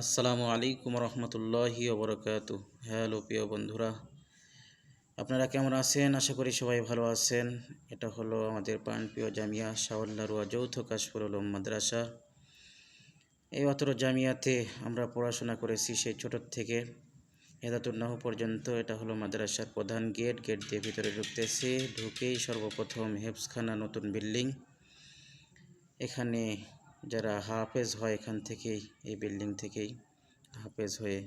আসসালামু আলাইকুম রহমতুল্লাহি ওবরকাত হ্যালো, প্রিয় বন্ধুরা, আপনারা কেমন আছেন? আশা করি সবাই ভালো আছেন। এটা হলো আমাদের প্রাণপ্রিয় জামিয়া শাওয়াল্লারুয়া যৌথ কাশফুর উলুম মাদ্রাসা। এই অতর জামিয়াতে আমরা পড়াশোনা করেছি সেই ছোটোর থেকে। হেদাতুন্নাহ পর্যন্ত এটা হলো মাদ্রাসার প্রধান গেট। গেট দিয়ে ভিতরে ঢুকতেছি, ঢুকেই সর্বপ্রথম হেফসখানা নতুন বিল্ডিং। এখানে যারা হাফেজ হয় এখান থেকেই, এই বিল্ডিং থেকেই হাফেজ হয়ে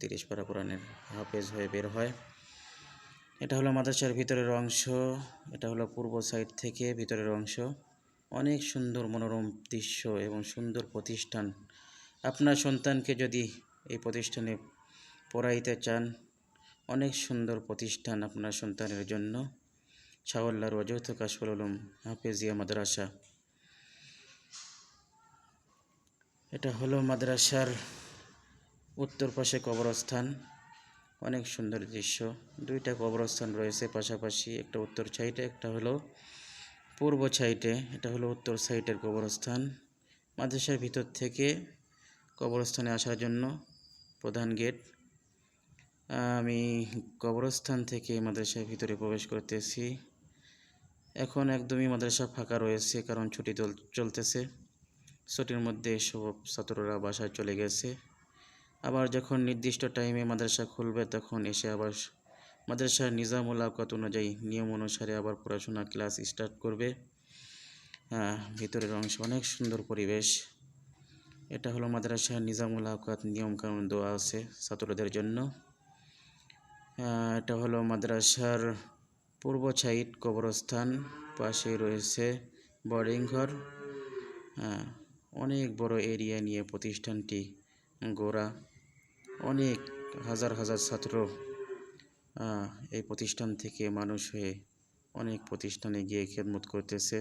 তিরিশ পারা কোরআনের হাফেজ হয়ে বের হয়। এটা হলো মাদ্রাসার ভিতরের অংশ, এটা হলো পূর্ব সাইড থেকে ভিতরের অংশ। অনেক সুন্দর মনোরম দৃশ্য এবং সুন্দর প্রতিষ্ঠান। আপনার সন্তানকে যদি এই প্রতিষ্ঠানে পড়াইতে চান, অনেক সুন্দর প্রতিষ্ঠান আপনার সন্তানের জন্য। শাওয়াল্লার অযৌথ কাশফুল উলুম, হাফেজিয়া মাদ্রাসা। এটা হলো মাদ্রাসার উত্তর পাশে কবরস্থান। অনেক সুন্দর দৃশ্য। দুইটা কবরস্থান রয়েছে পাশাপাশি, একটা উত্তর সাইডে, একটা হলো পূর্ব সাইডে। এটা হলো উত্তর সাইডের কবরস্থান। মাদ্রাসার ভিতর থেকে কবরস্থানে আসার জন্য প্রধান গেট। আমি কবরস্থান থেকে মাদ্রাসার ভিতরে প্রবেশ করতেছি। এখন একদমই মাদ্রাসা ফাঁকা রয়েছে, কারণ ছুটি চলতেছে। ছুটির মধ্যে সব ছাত্ররা বাসায় চলে গেছে। আবার যখন নির্দিষ্ট টাইমে মাদ্রাসা খুলবে, তখন এসে আবার মাদ্রাসার নিজামুল আওকাত অনুযায়ী নিয়ম অনুসারে আবার পড়াশোনা ক্লাস স্টার্ট করবে। ভিতরের অংশ অনেক সুন্দর পরিবেশ। এটা হলো মাদ্রাসার নিজামুল আওকাত নিয়মকানুন দেওয়া আছে ছাত্রদের জন্য। এটা হলো মাদ্রাসার পূর্ব সাইড কবরস্থান পাশে রয়েছে বোর্ডিং ঘর। অনেক বড় এরিয়া নিয়ে প্রতিষ্ঠানটি গোড়া। অনেক হাজার হাজার ছাত্র এই প্রতিষ্ঠান থেকে মানুষ হয়ে অনেক প্রতিষ্ঠানে গিয়ে খেদমত করতেছে।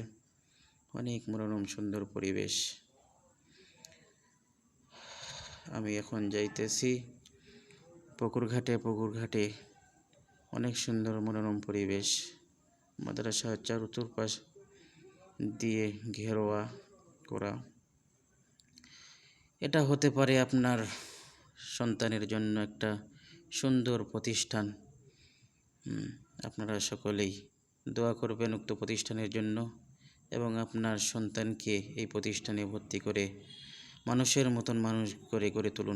অনেক মনোরম, সুন্দর পরিবেশ। আমি এখন যাইতেছি পুকুরঘাটে। পুকুরঘাটে অনেক সুন্দর মনোরম পরিবেশ। মাদ্রাসা চারুচুরপাশ দিয়ে ঘেরোয়া করা। এটা হতে পারে আপনার সন্তানের জন্য একটা সুন্দর প্রতিষ্ঠান। আপনারা সকলেই দোয়া করবেন উক্ত প্রতিষ্ঠানের জন্য এবং আপনার সন্তানকে এই প্রতিষ্ঠানে ভর্তি করে মানুষের মতন মানুষ করে, গড়ে তুলুন।